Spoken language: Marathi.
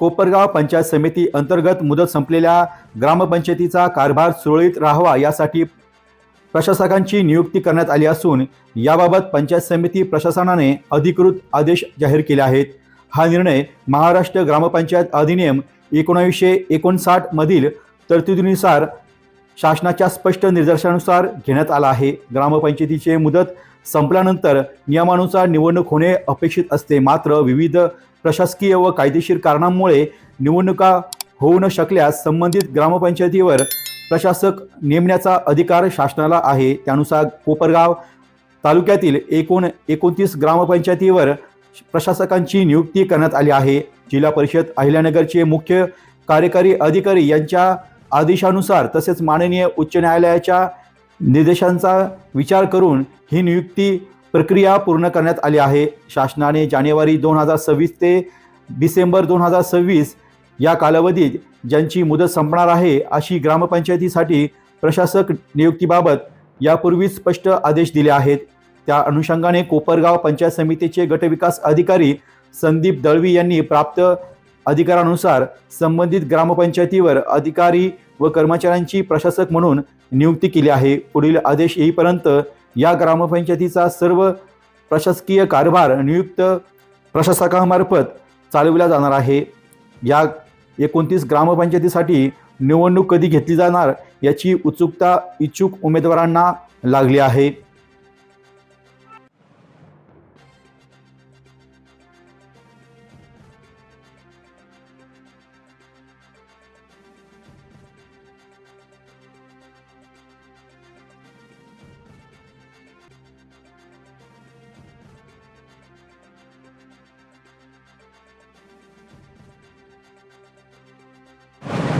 कोपरगाव पंचायत समिती अंतर्गत मुदत संपलेल्या ग्रामपंचायतीचा कारभार सुरळीत राहावा यासाठी प्रशासकांची नियुक्ती करण्यात आली असून याबाबत पंचायत समिती प्रशासनाने अधिकृत आदेश जाहीर केले आहेत. हा निर्णय महाराष्ट्र ग्रामपंचायत अधिनियम एकोणावीसशे एकोणसाठ मधील तरतुदीनुसार शासनाच्या स्पष्ट निर्देशानुसार घेण्यात आला आहे. ग्रामपंचायतीचे मुदत संपल्यानंतर नियमानुसार निवडणूक होणे अपेक्षित असते. मात्र विविध प्रशासकीय व कायदेशीर कारणांमुळे निवडणुका होऊ न शकल्यास संबंधित ग्रामपंचायतीवर प्रशासक नेमण्याचा अधिकार शासनाला आहे. त्यानुसार कोपरगाव तालुक्यातील एकूण एकोणतीस ग्रामपंचायतीवर प्रशासकांची नियुक्ती करण्यात आली आहे. जिल्हा परिषद अहिल्यानगरचे मुख्य कार्यकारी अधिकारी यांच्या आदेशानुसार तसेच माननीय उच्च न्यायालयाच्या निर्देशांचा विचार करून ही नियुक्ती प्रक्रिया पूर्ण करण्यात आली आहे. शासनाने जानेवारी दोन हजार सव्वीस ते डिसेंबर दोन हजार सव्वीस या कालावधीत ज्यांची मुदत संपणार आहे अशी ग्रामपंचायतीसाठी प्रशासक नियुक्तीबाबत यापूर्वीच स्पष्ट आदेश दिले आहेत. त्या अनुषंगाने कोपरगाव पंचायत समितीचे गटविकास अधिकारी संदीप दळवी यांनी प्राप्त अधिकारानुसार संबंधित ग्रामपंचायतीवर अधिकारी व कर्मचाऱ्यांची प्रशासक म्हणून नियुक्ती केली आहे. पुढील आदेश येईपर्यंत या ग्रामपंचायतीचा सर्व प्रशासकीय कारभार नियुक्त प्रशासकामार्फत चालविला जाणार आहे. या एकोणतीस ग्रामपंचायतीसाठी निवडणूक कधी घेतली जाणार याची उत्सुकता इच्छुक उमेदवारांना लागली आहे.